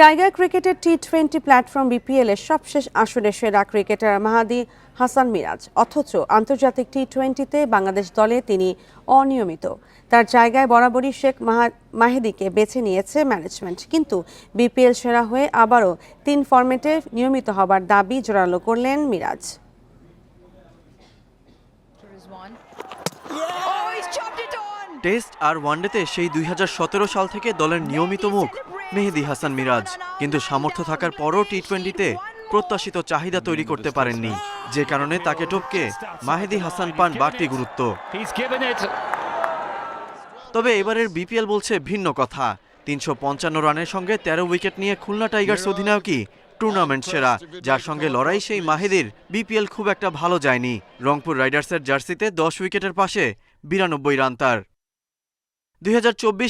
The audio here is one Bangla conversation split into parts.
টাইগার ক্রিকেটের টি টোয়েন্টি প্ল্যাটফর্ম বিপিএল এর সবশেষ আসরে সেরা ক্রিকেটার মাহাদি হাসান মিরাজ। অথচ আন্তর্জাতিক টি টোয়েন্টিতে বাংলাদেশ দলে তিনি অনিয়মিত। তার জায়গায় বরাবরই শেখ মাহেদিকে বেছে নিয়েছে ম্যানেজমেন্ট কিন্তু বিপিএল সেরা হয়ে আবারও তিন ফরম্যাটে নিয়মিত হবার দাবি জোরালো করলেন মিরাজ! টেস্ট আর ওয়ানডেতে সেই দু হাজার সতেরো সাল থেকে দলের নিয়মিত মুখ। মেহেদি হাসান মিরাজ, কিন্তু সামর্থ্য থাকার পরও টি টোয়েন্টিতে প্রত্যাশিত চাহিদা তৈরি করতে পারেননি, যে কারণে তাকে টপকে মাহেদি হাসান পান বাড়তি গুরুত্ব. তবে এবারের বিপিএল বলছে ভিন্ন কথা, তিনশো পঞ্চান্ন রানের সঙ্গে তেরো উইকেট নিয়ে খুলনা টাইগার্স অধিনায়কই টুর্নামেন্ট সেরা, যার সঙ্গে লড়াই সেই মাহিদির বিপিএল খুব একটা ভালো যায়নি রংপুর রাইডার্সের জার্সিতে দশ উইকেটের পাশে বিরানব্বই রান তার দুই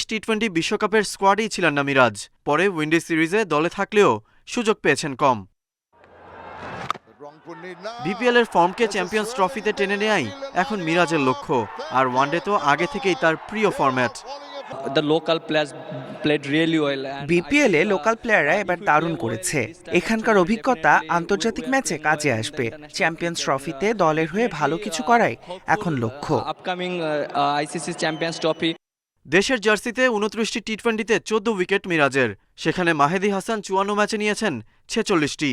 টি টোয়েন্টি বিশ্বকাপের স্কোয়াডেই ছিলেন না মিরাজ পরে উইন্ডিজ সিরিজে দলে থাকলেও সুযোগ পেয়েছেন কম বিপিএল এর ফর্মকে চ্যাম্পিয়ন্স ট্রফিতে টেনে নেয়াই এখন মিরাজের লক্ষ্য আর ওয়ানডে তো আগে থেকেই তার প্রিয় ফরম্যাট. বিপিএল এ লোকাল প্লেয়াররা এবার দারুণ করেছে এখানকার অভিজ্ঞতা আন্তর্জাতিক ম্যাচে কাজে আসবে চ্যাম্পিয়ন্স ট্রফিতে দলের হয়ে ভালো কিছু করাই এখন লক্ষ্য upcoming uh, uh, ICC Champions Trophy. দেশের জার্সিতে উনত্রিশটি টি টোয়েন্টিতে চোদ্দ উইকেট মিরাজের। সেখানে মাহেদি হাসান চুয়ান্ন ম্যাচে নিয়েছেন ছেচল্লিশটি।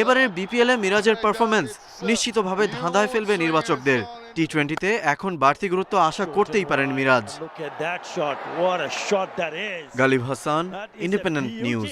এবারের বিপিএল মিরাজের পারফরমেন্স নিশ্চিতভাবে ধাঁধায় ফেলবে নির্বাচকদের। টি টোয়েন্টিতে এখন বাড়তি গুরুত্ব আশা করতেই পারেন Miraj. Galib Hasan Independent News